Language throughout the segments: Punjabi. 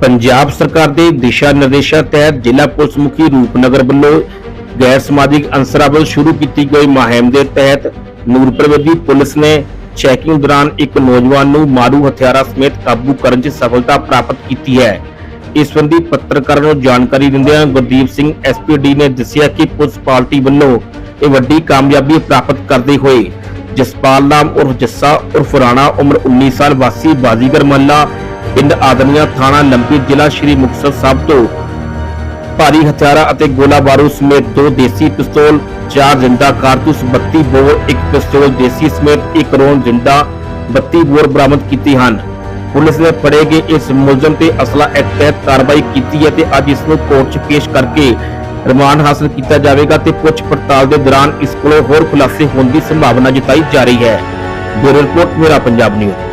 ਪੰਜਾਬ ਸਰਕਾਰ ਦੇ ਦਿਸ਼ਾ ਨਿਰਦੇਸ਼ਾਂ ਤਹਿਤ ਜ਼ਿਲ੍ਹਾ ਪੁਲਿਸ ਮੁਖੀ ਰੂਪਨਗਰ ਵੱਲੋਂ ਗੈਰ ਸਮਾਜਿਕ ਅਨਸਰਾਂ ਵੱਲੋਂ ਸ਼ੁਰੂ ਕੀਤੀ ਗਈ ਮੁਹਿੰਮ ਦੇ ਤਹਿਤ ਨੂਰਪੁਰ ਦੀ ਪੁਲਿਸ ਨੇ ਚੈਕਿੰਗ ਦੌਰਾਨ ਇੱਕ ਨੌਜਵਾਨ ਨੂੰ ਮਾਰੂ ਹਥਿਆਰਾਂ ਸਮੇਤ ਕਾਬੂ ਕਰਨ 'ਚ ਸਫਲਤਾ ਪ੍ਰਾਪਤ ਕੀਤੀ ਹੈ। ਇਸ ਸੰਬੰਧੀ ਪੱਤਰਕਾਰਾਂ ਨੂੰ ਜਾਣਕਾਰੀ ਦਿੰਦਿਆਂ ਗੁਰਦੀਪ ਸਿੰਘ ਐਸਪੀਡੀ ਨੇ ਦੱਸਿਆ ਕਿ ਪੁਲਿਸ ਪਾਰਟੀ ਵੱਲੋਂ ਇਹ ਵੱਡੀ ਕਾਮਯਾਬੀ ਪ੍ਰਾਪਤ ਕਰਦੇ ਹੋਏ ਜਸਪਾਲ ਨਾਮ ਉਰਫ ਜੱਸਾ ਉਰਫ ਰਾਣਾ ਉਮਰ 19 ਸਾਲ, ਵਾਸੀ ਬਾਜ਼ੀਗਰ ਮੱਲਾ ਪਿੰਡ ਆਦਮੀਆਂ ਥਾਣਾ ਲੰਬੀ ਜ਼ਿਲ੍ਹਾ ਸ਼੍ਰੀ ਮੁਕਤਸਰ ਸਾਹਿਬ ਤੋਂ। ਭਾਰੀ ਹਥਿਆਰਾਂ ਅਤੇ ਗੋਲਾ ਬਾਰੂਦ ਸਮੇਤ ਦੋ ਦੇਸੀ ਪਿਸਤੌਲ, ਚਾਰ ਜ਼ਿੰਦਾ ਕਾਰਤੂਸ 32 ਬੋਰ, ਇੱਕ ਪਿਸਤੌਲ ਦੇਸੀ ਸਮੇਤ ਇੱਕ ਰੌਂਦ ਜ਼ਿੰਦਾ 32 ਬੋਰ ਬਰਾਮਦ ਕੀਤੀ ਹਨ। ਪੁਲਿਸ ਨੇ ਫੜੇ ਗਏ ਇਸ ਮੁਲਜ਼ਮ ਤੇ ਅਸਲਾ ਐਕਟ ਤਹਿਤ ਕਾਰਵਾਈ ਕੀਤੀ ਹੈ ਤੇ ਅੱਜ ਇਸ ਨੂੰ ਕੋਰਟ 'ਚ ਪੇਸ਼ ਕਰਕੇ ਰਿਮਾਂਡ ਹਾਸਲ ਕੀਤਾ ਜਾਵੇਗਾ ਤੇ ਪੁੱਛ ਪੜਤਾਲ ਦੇ ਦੌਰਾਨ ਇਸ ਕੋਲੋਂ ਹੋਰ ਖੁਲਾਸੇ ਹੋਣ ਦੀ ਸੰਭਾਵਨਾ ਜਤਾਈ ਜਾ ਰਹੀ ਹੈ। ਬਿਊਰੋ ਰਿਪੋਰਟ, ਮੇਰਾ ਪੰਜਾਬ ਨਿਊਜ਼।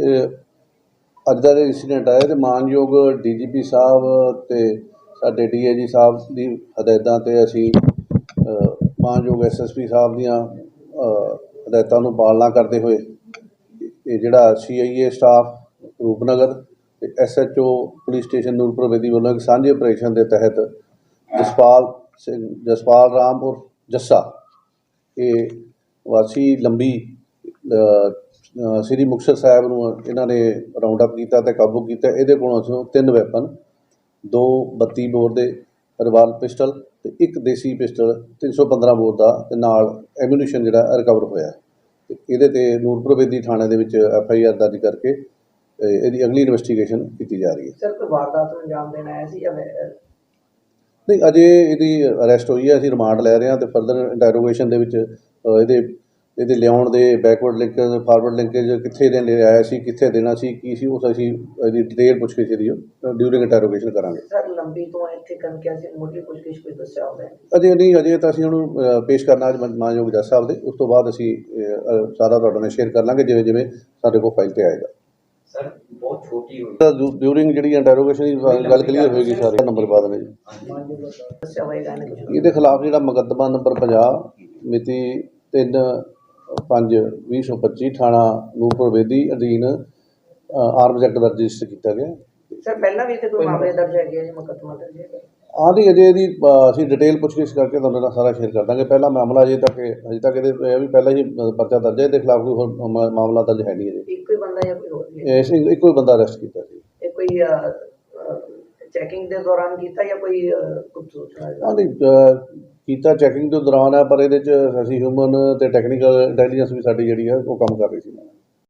ਤੇ ਅੱਜ ਦਾ ਇਨਸੀਡੈਂਟ ਆਇਆ ਤੇ ਮਾਨਯੋਗ ਡੀਜੀਪੀ ਸਾਹਿਬ ਤੇ ਸਾਡੇ ਡੀਏਜੀ ਸਾਹਿਬ ਦੀ ਹਦਾਇਤਾਂ ਤੇ ਅਸੀਂ ਅ, ਮਾਨਯੋਗ ਐਸਐਸਪੀ ਸਾਹਿਬ ਦੀਆਂ ਹਦਾਇਤਾਂ ਨੂੰ ਪਾਲਣਾ ਕਰਦੇ ਹੋਏ ਇਹ ਜਿਹੜਾ ਸੀਆਈਏ ਸਟਾਫ ਰੂਪਨਗਰ ਤੇ SHO police station Nurpur Bedi ਵੱਲੋਂ ਇੱਕ ਸਾਂਝੇ ਆਪਰੇਸ਼ਨ ਦੇ ਤਹਿਤ ਜਸਪਾਲ ਸਿੰਘ ਜਸਪਾਲ ਰਾਮਪੁਰ ਜੱਸਾ ਇਹ ਵਾਸੀ ਲੰਬੀ ਸ੍ਰੀ ਮੁਕਤਸਰ ਸਾਹਿਬ ਨੂੰ ਇਹਨਾਂ ਨੇ ਰਾਉਂਡ ਅਪ ਕੀਤਾ ਤੇ ਕਾਬੂ ਕੀਤਾ। ਇਹਦੇ ਕੋਲੋਂ ਅਸੀਂ ਤਿੰਨ ਵੈਪਨ ਦੋ 32 ਬੋਰ ਦੇ ਰਿਵਾਲ ਪਿਸਟਲ ਤੇ ਇੱਕ ਦੇਸੀ ਪਿਸਟਲ 315 ਬੋਰ ਦਾ ਤੇ ਨਾਲ ਐਮੂਨੀਸ਼ਨ ਜਿਹੜਾ ਰਿਕਵਰ ਹੋਇਆ ਤੇ ਇਹਦੇ ਤੇ ਨੂਰਪੁਰ ਬੇਦੀ ਥਾਣੇ ਦੇ ਵਿੱਚ ਐਫ ਆਈ ਆਰ ਦਰਜ ਕਰਕੇ ਇਹਦੀ ਅਗਲੀ ਇਨਵੈਸਟੀਗੇਸ਼ਨ ਕੀਤੀ ਜਾ ਰਹੀ ਹੈ। ਸਰ ਕੋਈ ਵਾਰਦਾਤ ਨੂੰ ਅੰਜਾਮ ਦੇਣ ਆਇਆ ਸੀ ਜਾਂ ਨਹੀਂ ਅਜੇ ਇਹਦੀ ਅਰੈਸਟ ਹੋਈ ਹੈ ਅਸੀਂ ਰਿਮਾਂਡ ਲੈ ਰਹੇ ਹਾਂ ਤੇ ਫਰਦਰ ਇੰਟਰੋਗੇਸ਼ਨ ਦੇ ਵਿੱਚ ਇਹਦੇ ਇਹਦੇ ਲਿਆਉਣ ਦੇ ਬੈਕਵਰਡ ਲਿੰਕੇਜ ਫਾਰਵਰਡ ਲਿੰਕੇਜ ਕਿੱਥੇ ਦੇ ਲੈ ਆਇਆ ਸੀ ਕਿੱਥੇ ਦੇਣਾ ਸੀ ਕੀ ਸੀ ਉਸ ਅਸੀਂ ਇਹਦੀ ਡਿਟੇਲ ਪੁੱਛ ਕੇ ਸੀ ਡਿਊਰਿੰਗ ਇੰਟਰੋਗੇਸ਼ਨ ਕਰਾਂਗੇ। ਸਰ ਲੰਬੀ ਤੋਂ ਇੱਥੇ ਕੰਕਿਆ ਸੀ ਮੁੱਢਲੀ ਪੁੱਛਗਿੱਛ ਕੋਈ ਦੱਸਿਆ ਹੋਵੇ? ਅਜੇ ਨਹੀਂ ਅਜੇ ਤਾਂ ਅਸੀਂ ਉਹਨੂੰ ਪੇਸ਼ ਕਰਨਾ ਅੱਜ ਮਨ- ਮਾਨਯੋਗ ਜੱਜ ਸਾਹਿਬ ਦੇ। ਉਸ ਤੋਂ ਬਾਅਦ ਅਸੀਂ ਸਾਰਾ ਤੁਹਾਡੇ ਨਾਲ ਸ਼ੇਅਰ ਕਰ ਲਾਂਗੇ ਜਿਵੇਂ ਜਿਵੇਂ ਸਾਡੇ ਕੋਲ ਫਾਈਲ ਤੇ ਆਏਗਾ। ਸਰ ਬਹੁਤ ਛੋਟੀ ਹੋਈ। ਡਿਊਰਿੰਗ ਜਿਹੜੀ ਇੰਟਰੋਗੇਸ਼ਨ ਦੀ ਗੱਲ ਕਲੀਅਰ ਹੋਏਗੀ ਸਾਰੇ ਨੰਬਰ ਬਾਅਦ ਨੇ ਜੀ। ਇਹਦੇ ਖਿਲਾਫ ਜਿਹੜਾ ਮੁਕੱਦਮਾ ਨੰਬਰ 50 ਮਿਤੀ 3 5 2025 ਥਾਣਾ ਨੂਰਪੁਰ ਬੇਦੀ ਅਧੀਨ ਆਰਮਜ਼ ਐਕਟ ਦਰਜ ਰਜਿਸਟਰ ਕੀਤਾ ਗਿਆ। ਸਰ ਪਹਿਲਾਂ ਵੀ ਇੱਥੇ ਕੋਈ ਮਾਮਲੇ ਦਰਜ ਹੈਗੇ ਜੀ ਮੁਕੱਦਮਾ ਦਰਜ ਹੈਗਾ? ਨਹੀਂ ਅਜੇ ਇਹਦੀ ਅਸੀਂ ਡਿਟੇਲ ਪੁੱਛਗਿੱਛ ਕਰਕੇ ਤੁਹਾਨੂੰ ਨਾਲ ਸਾਰਾ ਸ਼ੇਅਰ ਕਰ ਦਾਂਗੇ। ਪਹਿਲਾ ਮਾਮਲਾ ਅਜੇ ਤੱਕ ਅਜੇ ਤੱਕ ਇਹਦੇ ਇਹ ਵੀ ਪਹਿਲਾਂ ਹੀ ਪਰਚਾ ਦਰਜ ਹੈ। ਇਹਦੇ ਖਿਲਾਫ ਕੋਈ ਹੋਰ ਮਾਮਲਾ ਦਰਜ ਹੈ ਨਹੀਂ ਅਜੇ। ਇੱਕੋ ਹੀ ਬੰਦਾ ਜਾਂ ਕੋਈ ਹੋਰ? ਇਸ ਇੱਕੋ ਹੀ ਬੰਦਾ ਅਰੈਸਟ ਕੀਤਾ ਸੀ। ਇਹ ਕੋਈ ਚੈਕਿੰਗ ਦੇ ਦੌਰਾਨ ਕੀਤਾ ਜਾਂ ਕੋਈ ਕੁਝ ਸੂਚਨਾ ਨਹੀਂ ਕੀਤਾ ਚੈਕਿੰਗ ਦੇ ਦੌਰਾਨ ਹੈ ਪਰ ਇਹਦੇ ਚ ਅਸੀਂ ਹਿਊਮਨ ਅਤੇ ਟੈਕਨੀਕਲ ਇੰਟੈਲੀਜੈਂਸ ਵੀ ਸਾਡੀ ਜਿਹੜੀ ਹੈ ਉਹ ਕੰਮ ਕਰ ਰਹੀ ਸੀ।